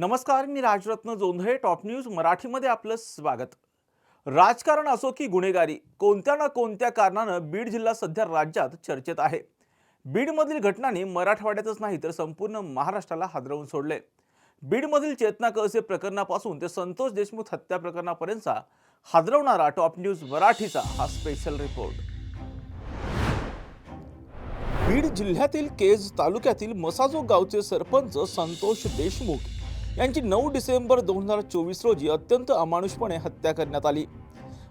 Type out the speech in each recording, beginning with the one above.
नमस्कार मी Rajratna Jondhale top news मराठीमध्ये आपलं स्वागत. राजकारण असो की गुन्हेगारी कोणत्या ना कोणत्या कारणानं बीड जिल्हा सध्या राज्यात चर्चेत आहे. बीडमधील घटनांनी मराठवाड्यातच नाही तर संपूर्ण महाराष्ट्राला हादरवून सोडले. बीडमधील चेतना कळसे प्रकरणापासून ते संतोष देशमुख हत्या प्रकरणापर्यंतचा हादरवणारा टॉप न्यूज मराठीचा हा स्पेशल रिपोर्ट. बीड जिल्ह्यातील केज तालुक्यातील मसाजो गावचे सरपंच संतोष देशमुख यांची नऊ डिसेंबर दोन हजार चोवीस रोजी अत्यंत अमानुषपणे हत्या करण्यात आली.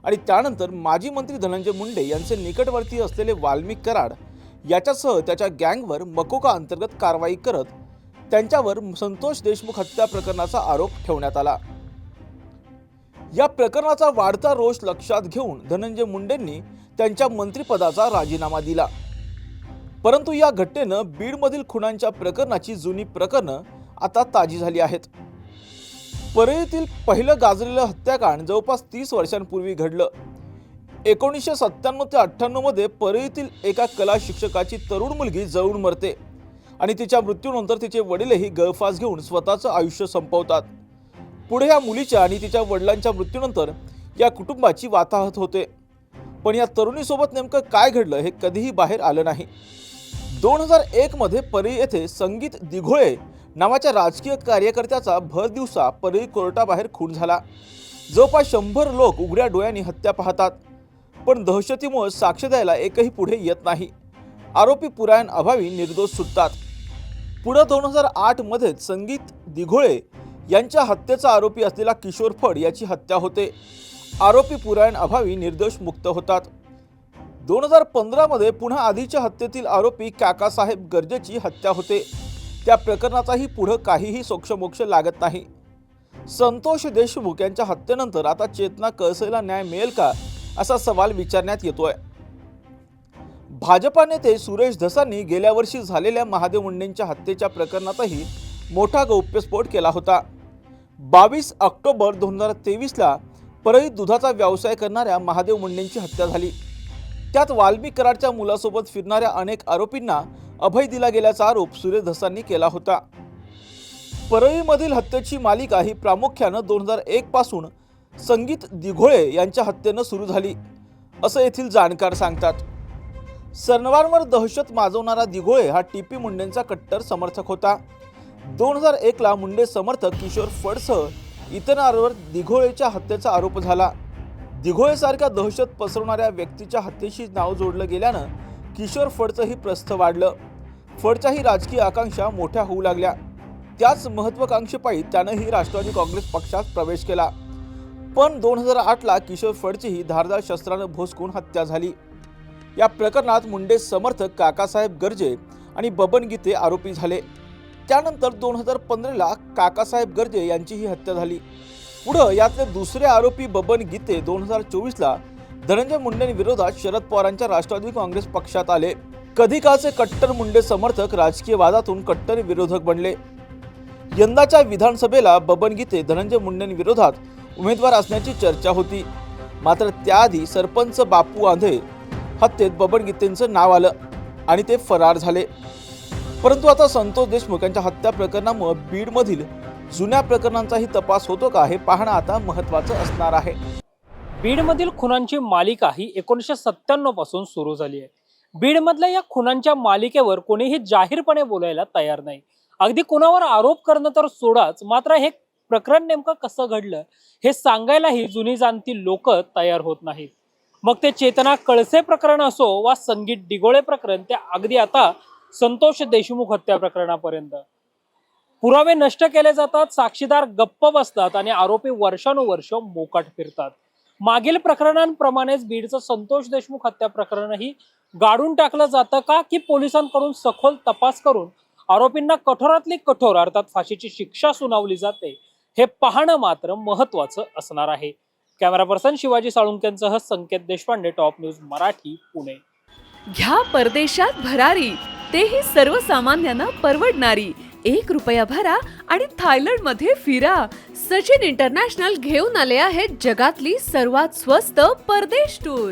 आणि त्यानंतर माजी मंत्री धनंजय मुंडे यांचे निकटवर्ती असलेले वाल्मिक कराड याच्यासह त्याच्या गँगवर मकोका अंतर्गत कारवाई करत त्यांच्यावर संतोष देशमुख हत्या प्रकरणाचा आरोप ठेवण्यात आला. या प्रकरणाचा वाढता रोष लक्षात घेऊन धनंजय मुंडेंनी त्यांच्या मंत्रिपदाचा राजीनामा दिला. परंतु या घटनेनं बीडमधील खुणांच्या प्रकरणाची जुनी प्रकरणं आता ताजी झाली आहेत. परळीतील पहिलं गाजलेलं हत्याकांड जवळपास तीस वर्षांपूर्वी घडलं. एकोणीसशे सत्त्याण्णव ते अठ्ठ्याण्णवमध्ये परळीतील एका कला शिक्षकाची तरुण मुलगी जळून मरते आणि तिच्या मृत्यूनंतर तिचे वडीलही गळफास घेऊन स्वतःचं आयुष्य संपवतात. पुढे या मुलीच्या आणि तिच्या वडिलांच्या मृत्यूनंतर या कुटुंबाची वाताहत होते. पण या तरुणीसोबत नेमकं काय घडलं हे कधीही बाहेर आलं नाही. दोन हजार एकमध्ये परी परळी येथे संगीत दिघोळे नावाच्या राजकीय कार्यकर्त्याचा भर दिवसा परळी कोर्टाबाहेर खून झाला. जवळपास शंभर लोक उघड्या डोळ्यांनी हत्या पाहतात पण दहशतीमुळे साक्ष द्यायला एकही पुढे येत नाही. आरोपी पुरायण अभावी निर्दोष सुटतात. पुढं दोन हजार आठमध्येच संगीत दिघोळे यांच्या हत्येचा आरोपी असलेला किशोर फड याची हत्या होते. आरोपी पुरायण अभावी निर्दोष मुक्त होतात. दोन हजार पंधरामध्ये पुन्हा आधीच्या हत्येतील आरोपी काकासाहेब गर्जेची हत्या होते. त्या प्रकरणाचाही पुढं काहीही सोक्षमोक्ष लागत नाही. संतोष देशमुख यांच्या हत्येनंतर आता चेतना कळसेला न्याय मिळेल का असा सवाल विचारण्यात येतोय. भाजपा नेते सुरेश धसांनी गेल्या वर्षी झालेल्या महादेव मुंडेंच्या हत्येच्या प्रकरणातही मोठा गौप्यस्फोट केला होता. बावीस ऑक्टोबर दोन हजार तेवीसला परळीत दुधाचा व्यवसाय करणाऱ्या महादेव मुंडेंची हत्या झाली. त्यात वाल्मी कराडच्या मुलासोबत फिरणाऱ्या अनेक आरोपींना अभय दिला गेल्याचा आरोप सुरेश धसांनी केला होता. परळीमधील हत्येची मालिका ही प्रामुख्यानं दोन हजार एक पासून संगीत दिघोळे यांच्या हत्येनं सुरू झाली असं येथील जाणकार सांगतात. सरनवारवर दहशत माजवणारा दिघोळे हा टी पी मुंडेंचा कट्टर समर्थक होता. दोन हजार एकला मुंडे समर्थक किशोर फडसह इतरांवर दिघोळेच्या हत्येचा आरोप झाला. दिघोळेसारख्या दहशत पसरवणाऱ्या व्यक्तीच्या हत्येशी नाव जोडलं गेल्यानं किशोर फडचंही प्रस्थ वाढलं. फडच्याही राजकीय आकांक्षा मोठ्या होऊ लागल्या. त्याच महत्वाकांक्षेपायी त्यानंही राष्ट्रवादी काँग्रेस पक्षात प्रवेश केला. पण दोन हजार आठला किशोर फडचीही धारदार शस्त्रानं भोसकून हत्या झाली. या प्रकरणात मुंडे समर्थक काकासाहेब गर्जे आणि बबन गीते आरोपी झाले. त्यानंतर दोन हजार पंधराला काकासाहेब गर्जे यांचीही हत्या झाली. पुढं यातले दुसरे आरोपी बबन गीते दोन हजार चोवीसला धनंजय मुंडेंविरोधात शरद पवारांच्या राष्ट्रवादी काँग्रेस पक्षात आले. कधी काळचे कट्टर मुंडे समर्थक राजकीय वादातून कट्टर विरोधक बनले. यंदाच्या विधानसभेला बबन गीते धनंजय मुंडेंविरोधात उमेदवार असण्याची चर्चा होती. मात्र त्याआधी सरपंच बापू आंधे हत्येत बबन गीतेंचं नाव आलं आणि ते फरार झाले. परंतु आता संतोष देशमुख यांच्या हत्या प्रकरणामुळे बीडमधील जुन्या प्रकरणांचाही तपास होतो का हे पाहणं आता महत्त्वाचं असणार आहे. बीडमधील खुनांची मालिका ही एकोणीसशे सत्त्याण्णवपासून सुरू झाली आहे. बीडमधल्या या खुनांच्या मालिकेवर कोणीही जाहीरपणे बोलायला तयार नाही. अगदी कुणावर आरोप करणं तर सोडाच मात्र हे प्रकरण नेमकं कसं घडलं हे सांगायलाही जुनी जाणती लोक तयार होत नाहीत. मग ते चेतना कळसे प्रकरण असो वा संगीत डिगोळे प्रकरण ते अगदी आता संतोष देशमुख हत्या प्रकरणापर्यंत. पुरावे नष्ट केले जातात साक्षीदार गप्प बसतात आणि आरोपी वर्षानुवर्ष मोकाट फिरतात. मागील प्रकरणांप्रमाणेच बीडचं संतोष देशमुख हत्या प्रकरणही गाडून टाकलं जातं का की पोलिसांकडून सखोल तपास करून आरोपींना कठोरातली कठोर अर्थात फाशीची शिक्षा सुनावली जाते? हे पाहणं मात्र महत्वाचं असणार आहे. कॅमेरा पर्सन शिवाजी साळुंक्यांसह संकेत देशपांडे टॉप न्यूज मराठी पुणे. घ्या परदेशात भरारी तेही सर्वसामान्यांना परवडणारी. एक रुपया भरा आणि थायलंडमध्ये फिरा. सचिन इंटरनॅशनल घेऊन आले आहेत जगातली सर्वात स्वस्त परदेश टूर.